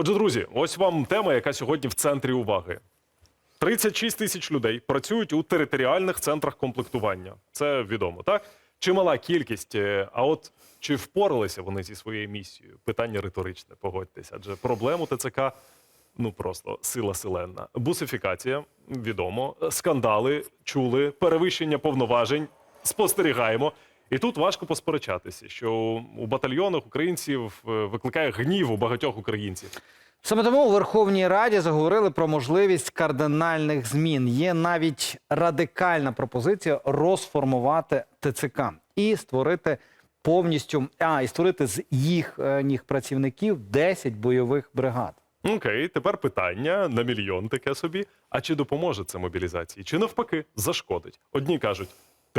Отже, друзі, ось вам тема, яка сьогодні в центрі уваги. 36 тисяч людей працюють у територіальних центрах комплектування. Це відомо, так? Чимала кількість. е, А от чи впоралися вони зі своєю місією? Питання риторичне, погодьтеся. Адже проблему ТЦК ну просто сила селенна. Бусифікація відомо, скандали чули, перевищення повноважень спостерігаємо. І тут важко посперечатися, що у батальйонах українців е, викликає гнів у багатьох українців. Саме тому у Верховній Раді заговорили про можливість кардинальних змін. Є навіть радикальна пропозиція розформувати ТЦК і створити повністю а і створити з їх е, працівників 10 бойових бригад. Окей, тепер питання на мільйон таке собі. А чи допоможе це мобілізації? Чи навпаки зашкодить? Одні кажуть,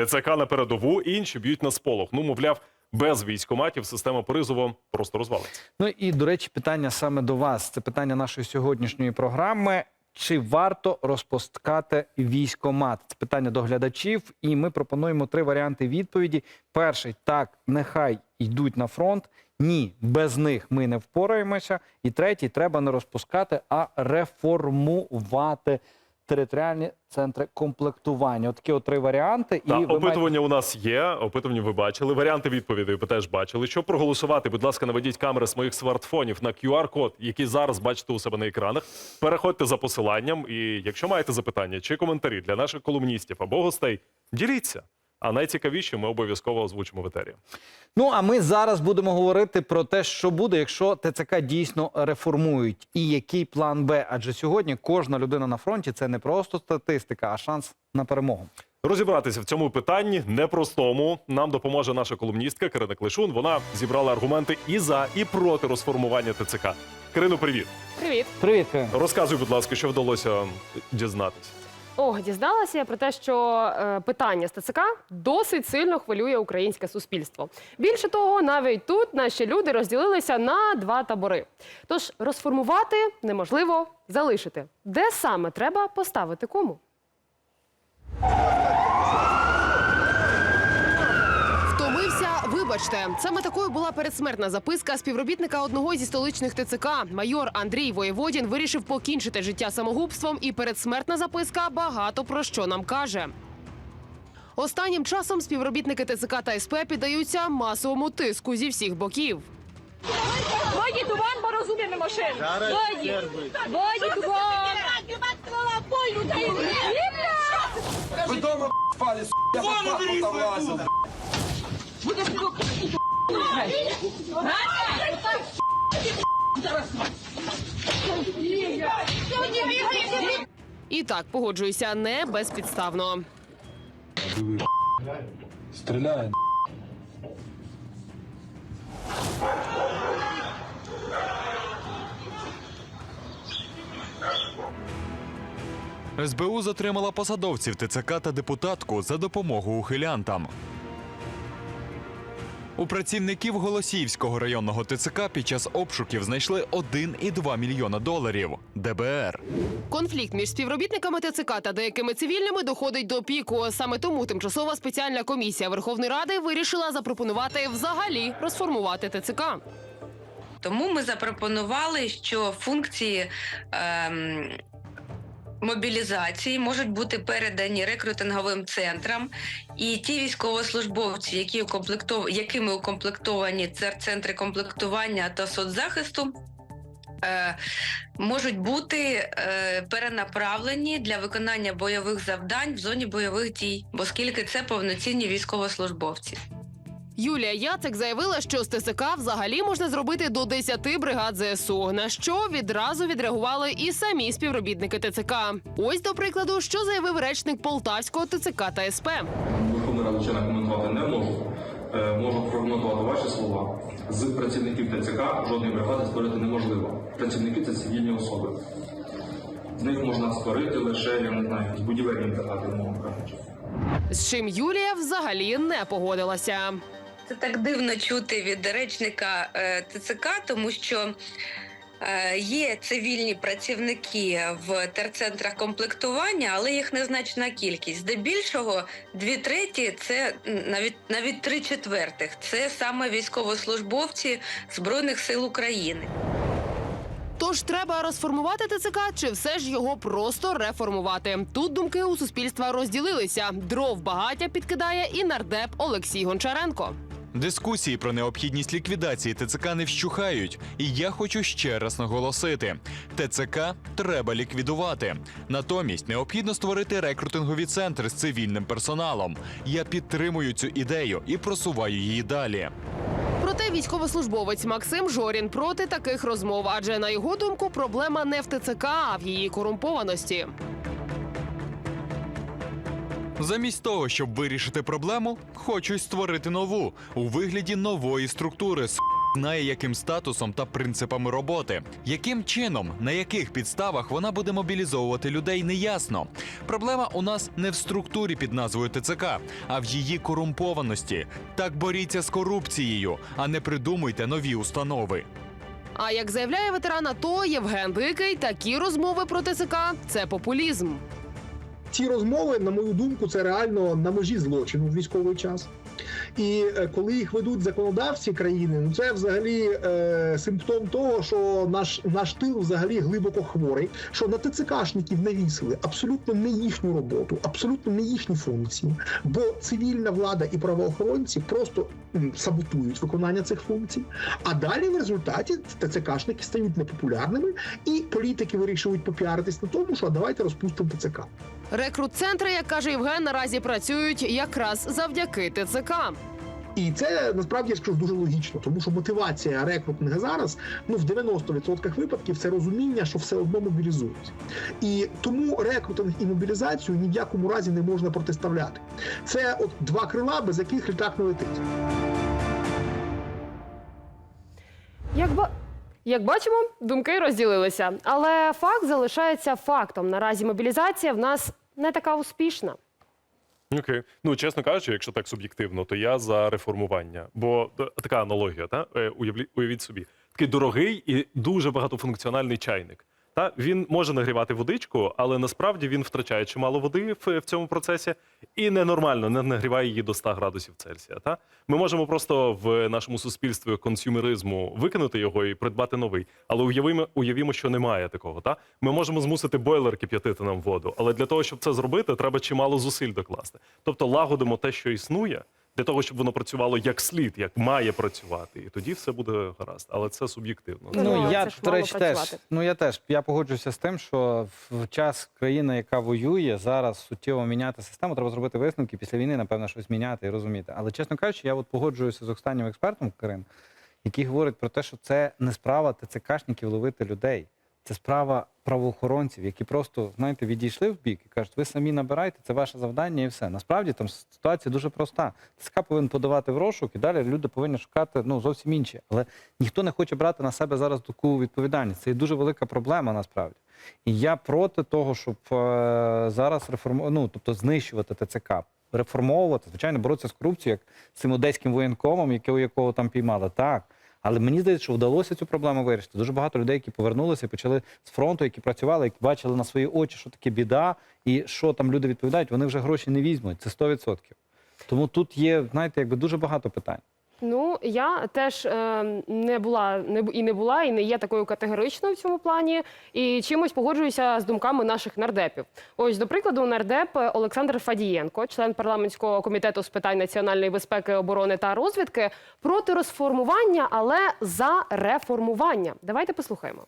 ТЦК на передову, інші б'ють на сполох. Ну, мовляв, без військоматів система призову просто розвалиться. Ну і до речі, питання саме до вас. Це питання нашої сьогоднішньої програми. Чи варто розпускати військомат? Це питання до глядачів, і ми пропонуємо три варіанти відповіді. Перший так, нехай йдуть на фронт. Ні, без них ми не впораємося. І третій треба не розпускати, а реформувати територіальні центри комплектування. Отакі такі от три варіанти. Та, і опитування маєте... у нас є. Опитування ви бачили. Варіанти відповідей ви теж бачили. Щоб проголосувати, будь ласка, наведіть камери з моїх смартфонів на QR-код, який зараз бачите у себе на екранах. Переходьте за посиланням. І якщо маєте запитання чи коментарі для наших колумністів або гостей, діліться. А найцікавіше ми обов'язково озвучимо в етері. Ну а ми зараз будемо говорити про те, що буде, якщо ТЦК дійсно реформують, і який план Б. Адже сьогодні кожна людина на фронті це не просто статистика, а шанс на перемогу. Розібратися в цьому питанні непростому нам допоможе наша колумністка Кирина Клишун. Вона зібрала аргументи і за, і проти розформування ТЦК. Кирину, привіт. Привіт. Привіт, Кирин. Розказуй, будь ласка, що вдалося дізнатися. Ох, дізналася я про те, що е, питання з ТЦК досить сильно хвилює українське суспільство. Більше того, навіть тут наші люди розділилися на два табори. Тож розформувати неможливо залишити. Де саме треба поставити кому? Вибачте. Саме такою була передсмертна записка співробітника одного зі столичних ТЦК. Майор Андрій Воєводін вирішив покінчити життя самогубством, і передсмертна записка багато про що нам каже. Останнім часом співробітники ТЦК та СП піддаються масовому тиску зі всіх боків. Воді туман, бо розуміємо машину. Воді, воді туман. Ви дома спали, с***, я по паху І так погоджуюся не безпідставно. Стреляет. СБУ затримала посадовців ТЦК та депутатку за допомогу ухилянтам. У працівників Голосіївського районного ТЦК під час обшуків знайшли 1,2 мільйона доларів. ДБР. Конфлікт між співробітниками ТЦК та деякими цивільними доходить до піку. Саме тому тимчасова спеціальна комісія Верховної Ради вирішила запропонувати взагалі розформувати ТЦК. Тому ми запропонували, що функції ем, мобілізації можуть бути передані рекрутинговим центрам, і ті військовослужбовці, які укомплектов... якими укомплектовані центри комплектування та соцзахисту. Е, можуть бути е, перенаправлені для виконання бойових завдань в зоні бойових дій, оскільки це повноцінні військовослужбовці. Юлія Яцик заявила, що з ТСК взагалі можна зробити до 10 бригад ЗСУ, на що відразу відреагували і самі співробітники ТЦК. Ось до прикладу, що заявив речник Полтавського ТЦК та СП. Верховна Рада члена коментувати не можу. Е, Можу прокоментувати ваші слова. З працівників ТЦК жодної бригади створити неможливо. Працівники це цивільні особи. З них можна створити лише, я не знаю, якісь будівельні бригади, умовно кажучи. З чим Юлія взагалі не погодилася. Це так дивно чути від речника е, ТЦК, тому що е, є цивільні працівники в терцентрах комплектування, але їх незначна кількість. Здебільшого дві треті це навіть навіть три четвертих. Це саме військовослужбовці Збройних сил України. Тож треба розформувати ТЦК чи все ж його просто реформувати. Тут думки у суспільства розділилися. Дров багаття підкидає і нардеп Олексій Гончаренко. Дискусії про необхідність ліквідації ТЦК не вщухають. І я хочу ще раз наголосити: ТЦК треба ліквідувати. Натомість необхідно створити рекрутингові центри з цивільним персоналом. Я підтримую цю ідею і просуваю її далі. Проте військовослужбовець Максим Жорін проти таких розмов, адже на його думку проблема не в ТЦК, а в її корумпованості. Замість того, щоб вирішити проблему, хочу створити нову у вигляді нової структури. С знає яким статусом та принципами роботи, яким чином, на яких підставах вона буде мобілізовувати людей, неясно. Проблема у нас не в структурі під назвою ТЦК, а в її корумпованості. Так боріться з корупцією, а не придумуйте нові установи. А як заявляє ветеран АТО Євген Дикий, такі розмови про ТЦК це популізм. Ці розмови, на мою думку, це реально на межі злочину в військовий час. І е, коли їх ведуть законодавці країни, ну це взагалі е, симптом того, що наш наш тил взагалі глибоко хворий, що на ТЦКшників навісили абсолютно не їхню роботу, абсолютно не їхні функції. Бо цивільна влада і правоохоронці просто м, саботують виконання цих функцій. А далі в результаті ТЦКшники стають непопулярними, і політики вирішують попіаритись на тому, що а давайте розпустимо ТЦК. Рекрут-центри, як каже Євген, наразі працюють якраз завдяки ТЦК. І це насправді я скажу дуже логічно, тому що мотивація рекрутинга зараз ну в 90% випадків це розуміння, що все одно мобілізують. І тому рекрутинг і мобілізацію ні в якому разі не можна протиставляти. Це от два крила, без яких літак не летить. Як ба... Як бачимо, думки розділилися. Але факт залишається фактом. Наразі мобілізація в нас не така успішна. Окей. Ну, чесно кажучи, якщо так суб'єктивно, то я за реформування. Бо е, така аналогія, та? Е, уявіть собі, такий дорогий і дуже багатофункціональний чайник. Та? Він може нагрівати водичку, але насправді він втрачає чимало води в, в цьому процесі і ненормально не нагріває її до 100 градусів Цельсія. Та? Ми можемо просто в нашому суспільстві консюмеризму викинути його і придбати новий. Але уявимо, уявімо, що немає такого. Та? Ми можемо змусити бойлер кип'ятити нам воду, але для того, щоб це зробити, треба чимало зусиль докласти. Тобто лагодимо те, що існує, для того, щоб воно працювало як слід, як має працювати. І тоді все буде гаразд. Але це суб'єктивно. Ну, Ну, це я, до речі, теж, ну, я теж я погоджуюся з тим, що в час країни, яка воює, зараз суттєво міняти систему, треба зробити висновки після війни, напевно, щось міняти і розуміти. Але, чесно кажучи, я от погоджуюся з останнім експертом Карин, який говорить про те, що це не справа ТЦКшників ловити людей. Це справа правоохоронців, які просто, знаєте, відійшли в бік і кажуть, ви самі набирайте, це ваше завдання і все. Насправді там ситуація дуже проста. ТЦК повинен подавати в розшук, і далі люди повинні шукати ну, зовсім інші. Але ніхто не хоче брати на себе зараз таку відповідальність. Це є дуже велика проблема насправді. І я проти того, щоб е, зараз реформу... ну, тобто знищувати ТЦК, реформовувати, звичайно, боротися з корупцією, як з цим одеським воєнкомом, якого, якого там піймали. Так. Але мені здається, що вдалося цю проблему вирішити. Дуже багато людей, які повернулися, почали з фронту, які працювали, які бачили на свої очі, що таке біда, і що там люди відповідають, вони вже гроші не візьмуть. Це 100%. Тому тут є, знаєте, якби дуже багато питань. Ну я теж е, не була не і не була, і не є такою категоричною в цьому плані. І чимось погоджуюся з думками наших нардепів. Ось, до прикладу, нардеп Олександр Фадієнко, член парламентського комітету з питань національної безпеки, оборони та розвідки, проти розформування, але за реформування. Давайте послухаємо.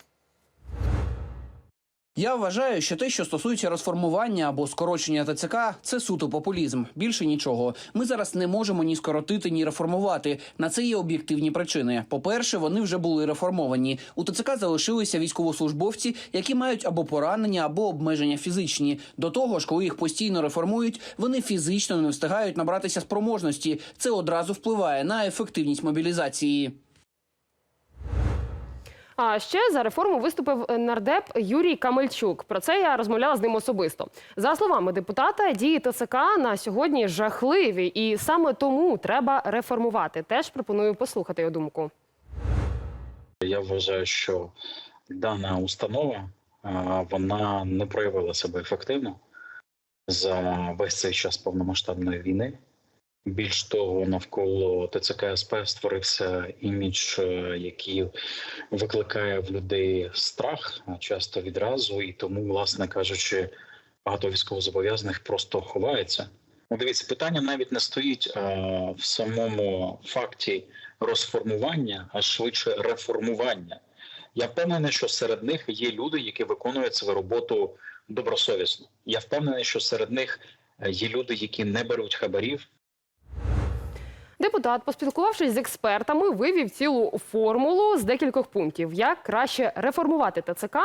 Я вважаю, що те, що стосується розформування або скорочення ТЦК, це суто популізм. Більше нічого. Ми зараз не можемо ні скоротити, ні реформувати. На це є об'єктивні причини. По-перше, вони вже були реформовані. У ТЦК залишилися військовослужбовці, які мають або поранення, або обмеження фізичні. До того ж, коли їх постійно реформують, вони фізично не встигають набратися спроможності. Це одразу впливає на ефективність мобілізації. А ще за реформу виступив нардеп Юрій Камельчук. Про це я розмовляла з ним особисто. За словами депутата, дії ТСК на сьогодні жахливі, і саме тому треба реформувати. Теж пропоную послухати його думку. Я вважаю, що дана установа вона не проявила себе ефективно за весь цей час повномасштабної війни. Більш того, навколо ТЦК СП створився імідж, е, який викликає в людей страх, часто відразу, і тому, власне кажучи, багато військовозобов'язаних просто ховається. Ну, дивіться, питання навіть не стоїть а, в самому факті розформування, а швидше реформування. Я впевнений, що серед них є люди, які виконують свою роботу добросовісно. Я впевнений, що серед них е, є люди, які не беруть хабарів, Депутат, поспілкувавшись з експертами, вивів цілу формулу з декількох пунктів, як краще реформувати ТЦК,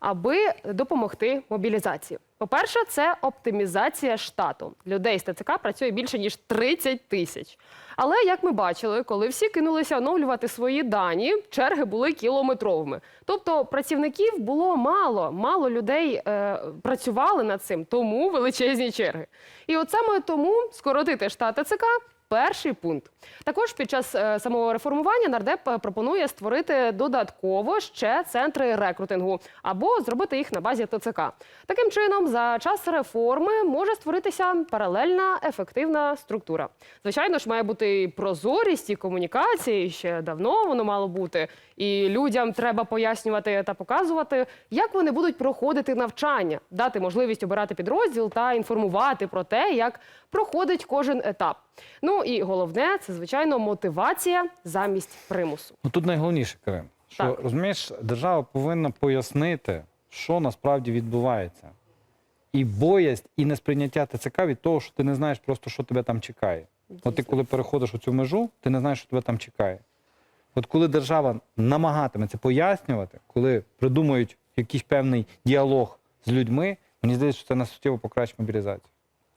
аби допомогти мобілізації. По-перше, це оптимізація штату. Людей з ТЦК працює більше ніж 30 тисяч. Але як ми бачили, коли всі кинулися оновлювати свої дані, черги були кілометровими. Тобто працівників було мало, мало людей е, працювали над цим, тому величезні черги. І от саме тому скоротити штат ТЦК Перший пункт. Також під час е, самого реформування нардеп е, пропонує створити додатково ще центри рекрутингу або зробити їх на базі ТЦК. Таким чином, за час реформи може створитися паралельна ефективна структура. Звичайно ж, має бути і прозорість і комунікації. Ще давно воно мало бути. І людям треба пояснювати та показувати, як вони будуть проходити навчання, дати можливість обирати підрозділ та інформувати про те, як проходить кожен етап. Ну і головне це звичайно мотивація замість примусу. Ну тут найголовніше, Карин, що Так. розумієш, держава повинна пояснити, що насправді відбувається. І боязнь, і несприйняття ТЦК від того, що ти не знаєш просто, що тебе там чекає. От ти, коли переходиш оцю межу, ти не знаєш, що тебе там чекає. От коли держава намагатиметься пояснювати, коли придумують якийсь певний діалог з людьми, мені здається, що це на суттєво покращить мобілізацію.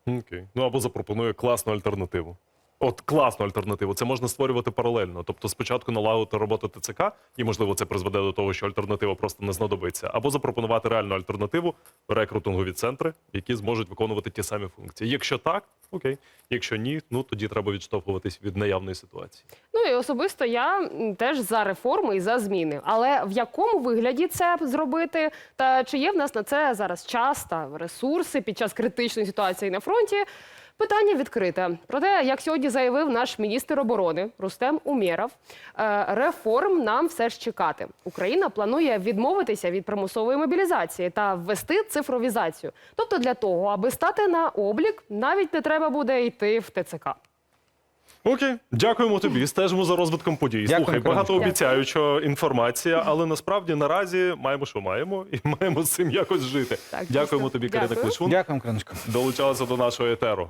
Окей. Ну або запропонує класну альтернативу. От класну альтернативу. Це можна створювати паралельно. Тобто спочатку налагодити роботу ТЦК, і можливо це призведе до того, що альтернатива просто не знадобиться, або запропонувати реальну альтернативу рекрутингові центри, які зможуть виконувати ті самі функції. Якщо так, окей. Якщо ні, ну тоді треба відштовхуватись від наявної ситуації. Ну і особисто я теж за реформи і за зміни. Але в якому вигляді це зробити? Та чи є в нас на це зараз час та ресурси під час критичної ситуації на фронті? Питання відкрите. Проте, як сьогодні заявив наш міністр оборони Рустем Умєров, е, реформ нам все ж чекати. Україна планує відмовитися від примусової мобілізації та ввести цифровізацію. Тобто, для того, аби стати на облік, навіть не треба буде йти в ТЦК. Окей, дякуємо тобі. Стежимо за розвитком подій. Дякую, Слухай, багато багатообіцяюча інформація, але насправді наразі маємо, що маємо, і маємо з цим якось жити. Так, Дякуємо дійсно. тобі, Карина Дякую. Клишун. Дякую, Криночко. Долучалася до нашого етеру.